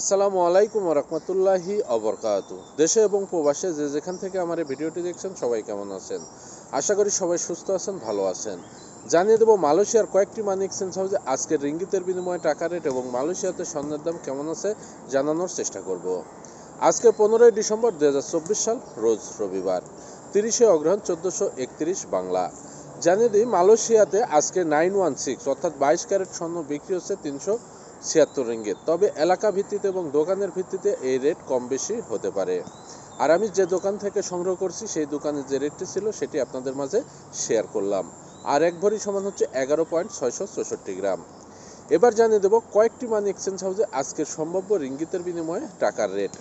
আসসালামু আলাইকুম রহমতুল্লাহি অবরকাত দেশে এবং প্রবাসে যে যেখান থেকে আমার এই ভিডিওটি দেখছেন, সবাই কেমন আছেন? আশা করি সবাই সুস্থ আছেন, ভালো আছেন। জানিয়ে দেবো, মালয়েশিয়ার কয়েকটি মানি এক্সচেঞ্জ হাউসে আজকের রিঙ্গিতের বিনিময়ে টাকা রেট এবং মালয়েশিয়াতে স্বর্ণের দাম কেমন আছে জানানোর চেষ্টা করব। আজকে পনেরোই ডিসেম্বর দু হাজার চব্বিশ সাল, রোজ রবিবার। তিরিশে অগ্রহণ চোদ্দোশো বাংলা। জানিয়ে দিই, মালয়েশিয়াতে আজকে নাইন ওয়ান সিক্স অর্থাৎ বাইশ ক্যারেট স্বর্ণ বিক্রি হচ্ছে তিনশো ছিয়াত্তর রিঙ্গিত তবে এলাকা ভিত্তিতে এবং দোকানের ভিত্তিতে এই রেট কম বেশি হতে পারে। আর আমি যে দোকান থেকে সংগ্রহ করছি, সেই দোকানের যে রেটটি ছিল, সেটি আপনাদের মাঝে শেয়ার করলাম। আর এক ভরি সমান হচ্ছে এগারো পয়েন্ট ছয়শো চৌষট্টি গ্রাম। এবার জানিয়ে দেবো কয়েকটি মানি এক্সচেঞ্জ হাউসে আজকের সম্ভাব্য রিঙ্গিতের বিনিময়ে টাকার রেট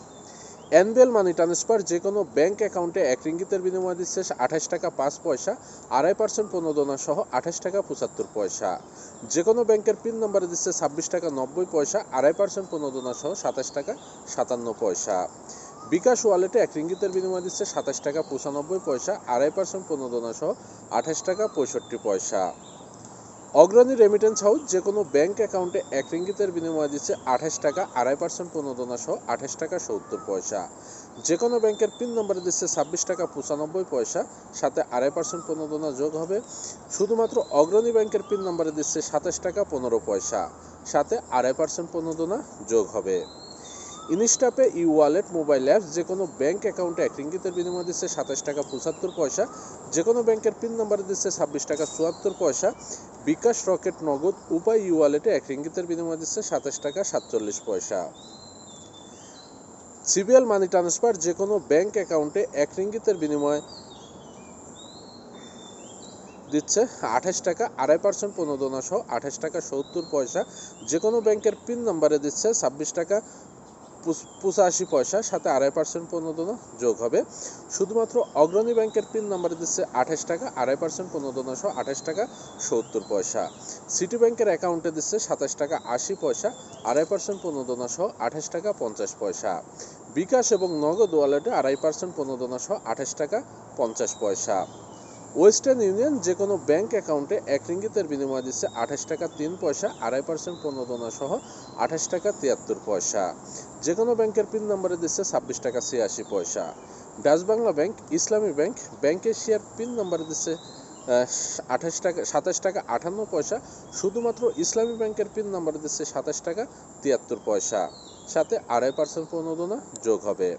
এনবিএল মানি ট্রান্সফার যে কোনো ব্যাংক অ্যাকাউন্টে এক রিঙ্গিতের বিনিময়ে দিচ্ছে আঠাশ টাকা পাঁচ পয়সা, আড়াই পার্সেন্ট প্রণোদনা সহ আঠাশ টাকা পঁচাত্তর পয়সা। যে কোনো ব্যাংকের পিন নম্বরে দিচ্ছে ছাব্বিশ টাকা নব্বই পয়সা, আড়াই পার্সেন্ট প্রণোদনা সহ সাতাশ টাকা সাতান্ন পয়সা। বিকাশ ওয়ালেটে এক রিঙ্গিতের বিনিময়ে দিচ্ছে সাতাশ টাকা পঁচানব্বই পয়সা, আড়াই পার্সেন্ট প্রণোদনা সহ আঠাশ টাকা পঁয়ষট্টি পয়সা। অগ্রণী রেমিটেন্স হাউস যে কোনো ব্যাংক অ্যাকাউন্টে এক রিঙ্গিতের বিনিময়ে দিচ্ছে আঠাশ টাকা, আড়াই পার্সেন্ট প্রণোদনা সহ আঠাশ টাকা সত্তর পয়সা। যে কোনো ব্যাংকের পিন নম্বরে দিচ্ছে ছাব্বিশ টাকা পঁচানব্বই পয়সা, সাথে আড়াই পার্সেন্ট প্রণোদনা যোগ হবে। শুধুমাত্র অগ্রণী ব্যাংকের পিন নম্বরে দিচ্ছে সাতাশ টাকা পনেরো পয়সা, সাথে আড়াই পার্সেন্ট প্রণোদনা যোগ হবে। InstaPay E wallet, mobile apps, যে কোনো ব্যাংক অ্যাকাউন্টে এক রিঙ্গিতের বিনিময় দিচ্ছে সাতাশ টাকা পঁচাত্তর পয়সা। যে কোনো ব্যাংকের পিন নম্বরে দিচ্ছে ছাব্বিশ টাকা চুয়াত্তর পয়সা। বিকাশ রকেট নগদ, উপায় ই ওয়ালেটে এক রিঙ্গিতের বিনিময় দিচ্ছে সাতাশ টাকা সাতচল্লিশ পয়সা। সিবিএল মানি ট্রান্সফার, যে কোনো ব্যাংক অ্যাকাউন্টে এক রিঙ্গিতের বিনিময়ে দিচ্ছে আঠাশ টাকা আড়াই পার্সেন্ট প্রণোদনা সহ আঠাশ টাকা সত্তর পয়সা। যে কোনো ব্যাংকের পিন নম্বরে দিচ্ছে ছাব্বিশ টাকা পঁচাশি পয়সা, সাথে আড়াই পার্সেন্ট প্রণোদনা যোগ হবে। শুধুমাত্র অগ্রণী ব্যাংকের পিন নম্বরে দিচ্ছে আঠাশ টাকা, আড়াই পার্সেন্ট প্রণোদনা সহ আঠাশ টাকা সত্তর পয়সা। সিটি ব্যাংকের অ্যাকাউন্টে দিচ্ছে সাতাশ টাকা আশি পয়সা, আড়াই পার্সেন্ট প্রণোদনা সহ আঠাশ টাকা পঞ্চাশ পয়সা। বিকাশ এবং নগদ ওয়ালেটে আড়াই পার্সেন্ট প্রণোদনা সহ আঠাশ টাকা পঞ্চাশ পয়সা। ওয়েস্টার্ন ইউনিয়ন যে কোনো ব্যাংক অ্যাকাউন্টে এক রিঙ্গিতের বিনিময় দিচ্ছে আঠাশ টাকা তিন পয়সা, আড়াই পার্সেন্ট প্রণোদনা সহ আঠাশ টাকা তিয়াত্তর পয়সা। যে কোনো ব্যাংকের পিন নম্বরে দিচ্ছে ছাব্বিশ টাকা ছিয়াশি পয়সা। Dutch Bangla bank, Islami bank bank এশিয়ার পিন নম্বরে দিচ্ছে আঠাশ টাকা, সাতাশ টাকা আটান্ন পয়সা, শুধুমাত্র ইসলামী ব্যাংকের পিন নম্বরে দিচ্ছে সাতাশ টাকা তিয়াত্তর পয়সা। সাথে আড়াই পার্সেন্ট প্রণোদনা যোগ হবে।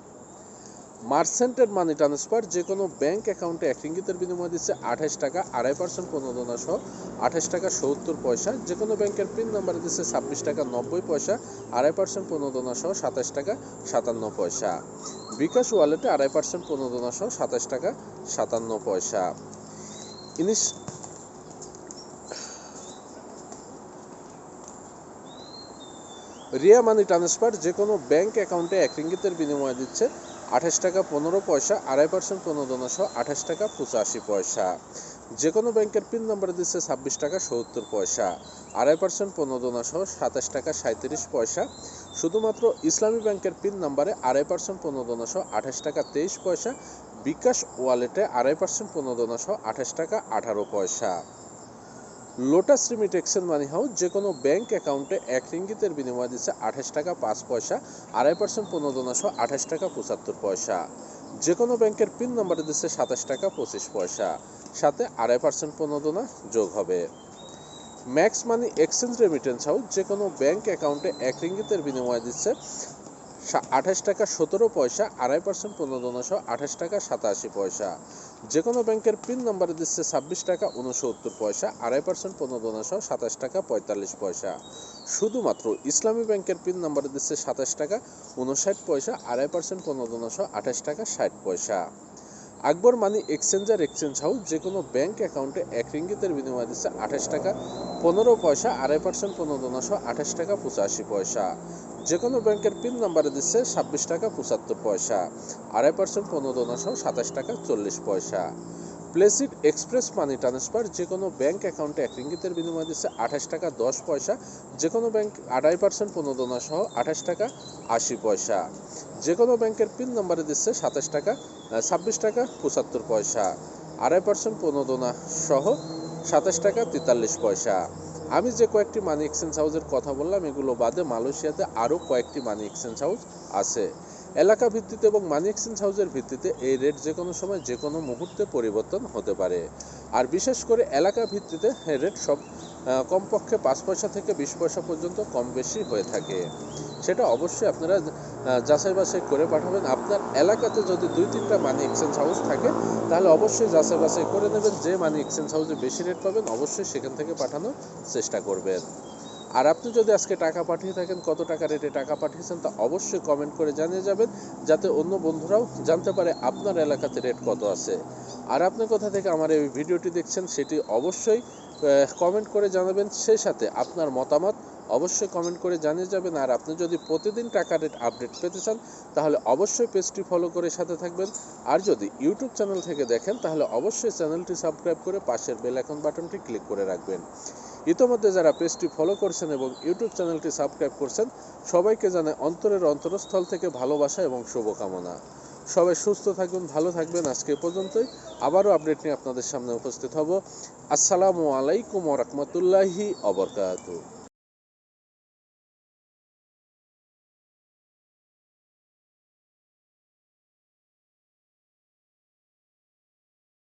মার্সেন্টের মানি ট্রান্সফার যে কোনো ব্যাংক অ্যাকাউন্টে এক রিঙ্গিতের বিনিময়ে দিচ্ছে আঠাশ টাকা, আড়াই পার্সেন্ট প্রণোদনা সহ আঠাশ টাকা সত্তর পয়সা। যে কোনো ব্যাংকের পিন নাম্বারে দিচ্ছে ছাব্বিশ টাকা নব্বই পয়সা, আড়াই পার্সেন্ট প্রণোদনা সহ সাতাশ টাকা সাতান্ন পয়সা। বিকাশ ওয়ালেটে আড়াই পার্সেন্ট প্রণোদনা সহ সাতাশ টাকা সাতান্ন পয়সা। ইনিশ রিয়া মানি ট্রান্সফার যে কোনো ব্যাংক অ্যাকাউন্টে এক রিঙ্গিতের বিনিময়ে দিচ্ছে আঠাশ টাকা পনেরো পয়সা, আড়াই পার্সেন্ট প্রণোদনা সহ আঠাশ টাকা পঁচাশি পয়সা। যে কোনো ব্যাংকের পিন নম্বরে দিচ্ছে ছাব্বিশ টাকা সত্তর পয়সা, আড়াই পার্সেন্ট প্রণোদনা সহ সাতাশ টাকা সাঁত্রিশ পয়সা। শুধুমাত্র ইসলামী ব্যাংকের পিন নম্বরে আড়াই পার্সেন্ট প্রণোদনা সহ আঠাশ টাকা তেইশ পয়সা, বিকাশ ওয়ালেটে আড়াই পার্সেন্ট প্রণোদনা সহ আঠাশ টাকা আঠারো পয়সা। লোটাস রিমিটেক্সের মানি হাউস যে কোনো ব্যাংক অ্যাকাউন্টে এক রিঙ্গিতের বিনিময় দিচ্ছে আঠাশ টাকা পাঁচ পয়সা, আড়াই পার্সেন্ট প্রণোদনা সহ আঠাশ টাকা পঁচাত্তর পয়সা। যে কোনো ব্যাংকের পিন নম্বরে দিচ্ছে সাতাশ টাকা পঁচিশ পয়সা, সাথে আড়াই পার্সেন্ট প্রণোদনা যোগ হবে। Max money exchange remittance house যে কোনো ব্যাংক অ্যাকাউন্টে এক রিঙ্গিতের বিনিময় দিচ্ছে আঠাশ টাকা সতেরো পয়সা, আড়াই পার্সেন্ট পনেরো সহ আঠাশ টাকা সাতাশি পয়সা। যে কোনো ব্যাংকের পিন নম্বরে দিচ্ছে ছাব্বিশ টাকা উনসত্তর পয়সা, আড়াই পার্সেন্ট প্রণোদনা সহ সাতাশ টাকা পঁয়তাল্লিশ পয়সা। শুধুমাত্র ইসলামী ব্যাংকের পিন নম্বরে দিচ্ছে সাতাশ টাকা উনষাট পয়সা, আড়াই পার্সেন্ট প্রণোদনা সহ আঠাশ টাকা ষাট পয়সা। Akbar money exchanger exchange house যে কোনো ব্যাংক অ্যাকাউন্টে এক রিঙ্গিতের বিনিময় দিচ্ছে আঠাশ টাকা পনেরো পয়সা, আড়াই পার্সেন্ট প্রণোদনা সহ আঠাশ টাকা পঁচাশি পয়সা। যে কোনো ব্যাংকের পিন নাম্বারে দিচ্ছে ছাব্বিশ টাকা পঁচাত্তর পয়সা, আড়াই পার্সেন্ট প্রণোদনা সহ সাতাশ টাকা চল্লিশ পয়সা। প্লেসিড এক্সপ্রেস মানি ট্রান্সফার যে কোনো ব্যাংক অ্যাকাউন্টে এক রিঙ্গিতের বিনিময়ে দিচ্ছে আঠাশ টাকা দশ পয়সা যে কোনো ব্যাংক আড়াই পার্সেন্ট প্রণোদনা সহ আঠাশ টাকা আশি পয়সা। যে কোনো ব্যাংকের পিন নাম্বারে দিচ্ছে সাতাশ টাকা ছাব্বিশ টাকা পঁচাত্তর পয়সা, আড়াই পার্সেন্ট প্রণোদনা সহ সাতাশ টাকা তেতাল্লিশ পয়সা। আমি যে কয়েকটি মানি এক্সচেঞ্জ হাউসের কথা বললাম, এগুলো বাদে মালয়েশিয়াতে আরও কয়েকটি মানি এক্সচেঞ্জ হাউস আছে। এলাকা ভিত্তিতে এবং মানি এক্সচেঞ্জ হাউসের ভিত্তিতে এই রেট যে কোনো সময় যে কোনো মুহূর্তে পরিবর্তন হতে পারে। আর বিশেষ করে এলাকা ভিত্তিতে রেট সব কমপক্ষে পাঁচ পয়সা থেকে বিশ পয়সা পর্যন্ত কম বেশি হয়ে থাকে। সেটা অবশ্যই আপনারা যাচাই বাছাই করে পাঠাবেন। আপনার এলাকাতে যদি দুই তিনটা মানি এক্সচেঞ্জ হাউস থাকে, তাহলে অবশ্যই যাচাই বাছাই করে নেবেন। যে মানি এক্সচেঞ্জ হাউসে বেশি রেট পাবেন, অবশ্যই সেখান থেকে পাঠানোর চেষ্টা করবেন। আর আপনি যদি আজকে টাকা পাঠিয়ে থাকেন, কত টাকা রেটে টাকা পাঠিয়েছেন তা অবশ্যই কমেন্ট করে জানিয়ে যাবেন, যাতে অন্য বন্ধুরাও জানতে পারে আপনার এলাকাতে রেট কত আছে। আর আপনি কোথা থেকে আমার এই ভিডিওটি দেখছেন, সেটি অবশ্যই কমেন্ট করে জানাবেন, সেই সাথে আপনার মতামত অবশ্যই কমেন্ট করে জানিয়ে যাবেন। আর আপনি যদি প্রতিদিন টাকা রেট আপডেট পেতে চান, তাহলে অবশ্যই পেজটি ফলো করে সাথে থাকবেন। আর যদি ইউটিউব চ্যানেল থেকে দেখেন, তাহলে অবশ্যই চ্যানেলটি সাবস্ক্রাইব করে পাশের বেল আইকন বাটনটি ক্লিক করে রাখবেন। ইতোমধ্যে যারা পেজটি ফলো করছেন এবং ইউটিউব চ্যানেলটি সাবস্ক্রাইব করছেন, সবাইকে জানে অন্তরের অন্তরস্থল থেকে ভালোবাসা এবং শুভকামনা। সবাই সুস্থ থাকবেন ভালো থাকবেন। আজকে পর্যন্তই। আবারও আপডেট নিয়ে আপনাদের সামনে উপস্থিত হব। আসসালামু আলাইকুম রহমতুল্লাহি অবরকাতু